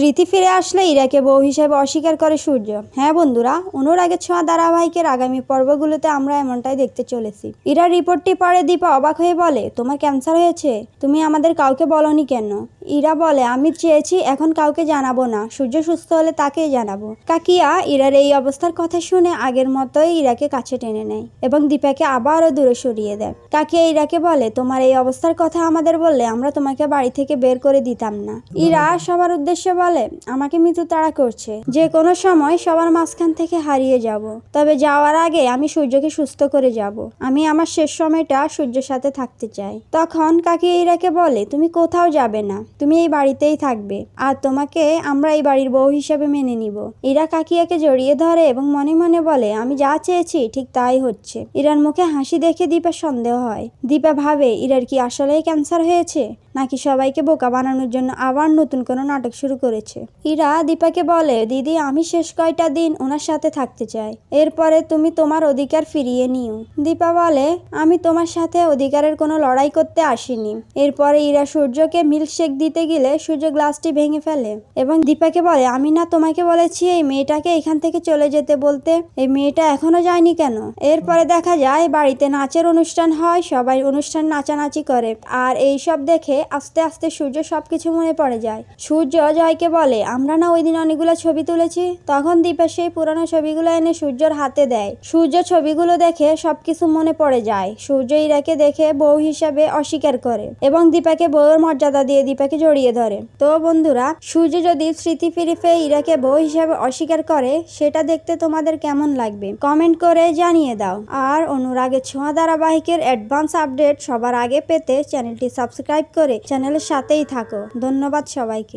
স্মৃতি ফিরে আসলে ইরাকে বউ হিসেবে অস্বীকার করে সূর্য। হ্যাঁ বন্ধুরা অনুরাগের ছোঁয়া ধারাবাহিকের আগামী পর্বগুলোতে আমরা এমনটাই দেখতে চলেছি। ইরা রিপোর্টটি পরে দীপা অবাক হয়ে বলে, তোমার ক্যান্সার হয়েছে? তুমি আমাদের কাউকে বলনি কেন? ইরা বলে, আমি চেয়েছি এখন কাউকে জানাব না। সূর্য সুস্থ হলে তাকেই জানাব। কাকিয়া ইরার এই অবস্থার কথা শুনে আগের মতোই ইরাকে কাছে টেনে নেয় এবং দীপাকে আবারও দূরে সরিয়ে দেয়। কাকিয়া ইরাকে বলে, তোমার এই অবস্থার কথা আমাদের বললে আমরা তোমাকে বাড়ি থেকে বের করে দিতাম না। ইরা সবার উদ্দেশ্যে বলে, আমাকে মৃত্যু তাড়া করছে। যে কোনো সময় সবার মাঝখান থেকে হারিয়ে যাব। তবে যাওয়ার আগে আমি সূর্যকে সুস্থ করে যাব। আমি আমার শেষ সময়টা সূর্যের সাথে থাকতে চাই। তখন কাকিয়া ইরাকে বলে, তুমি কোথাও যাবে না। তুমি এই বাড়িতেই থাকবে, আর তোমাকে আমরা এই বাড়ির বউ হিসেবে মেনে নিব। ইরা কাকিয়াকে জড়িয়ে ধরে এবং মনে মনে বলে, আমি যা চেয়েছি, ঠিক তাই হচ্ছে। ইরার মুখে হাসি দেখে দীপার সন্দেহ হয়। দীপা ভাবে, ইরার কি আসলেই ক্যান্সার হয়েছে? নাকি সবাইকে বোকা বানানোর জন্য আবার নতুন কোনো নাটক শুরু করেছে? ইরা দীপাকে বলে, দিদি, আমি শেষ কয়টা দিন ওনার সাথে থাকতে চাই। এরপরে তুমি তোমার অধিকার ফিরিয়ে নিও। দীপা বলে, আমি তোমার সাথে অধিকারের কোনো লড়াই করতে আসিনি। এরপরে ইরা সূর্যকে মিল্কশেক দিতে গেলে সূর্য গ্লাসটি ভেঙে ফেলে এবং দীপাকে বলে, আমি না তোমাকে বলেছি এই মেয়েটাকে এখান থেকে চলে যেতে বলতে। এই মেয়েটা এখনও যায়নি কেন? এরপরে দেখা যায়, বাড়িতে নাচের অনুষ্ঠান হয়, সবাই অনুষ্ঠান নাচানাচি করে। আর এই সব দেখে আস্তে আস্তে সূর্য সবকিছু মনে পড়ে যায়। সূর্য জয়কে বলে, আমরা না ওই দিন অনেকগুলো ছবি তুলেছি। তখন দীপা সেই পুরানো ছবিগুলো এনে সূর্যর হাতে দেয়। সূর্য ছবিগুলো দেখে সবকিছু মনে পড়ে যায়। সূর্য ইরাকে দেখে বউ হিসাবে অস্বীকার করে এবং দীপাকে বউয়ের মর্যাদা দিয়ে দীপাকে জড়িয়ে ধরে। তো বন্ধুরা, সূর্য যদি স্মৃতি ফিরে ইরাকে বউ হিসাবে অস্বীকার করে, সেটা দেখতে তোমাদের কেমন লাগবে? কমেন্ট করে জানিয়ে দাও। আর অনুরাগের ছোঁয়া ধারাবাহিকের অ্যাডভান্স আপডেট সবার আগে পেতে চ্যানেলটি সাবস্ক্রাইব করে চ্যানেলের সাথেই থাকো। ধন্যবাদ সবাইকে।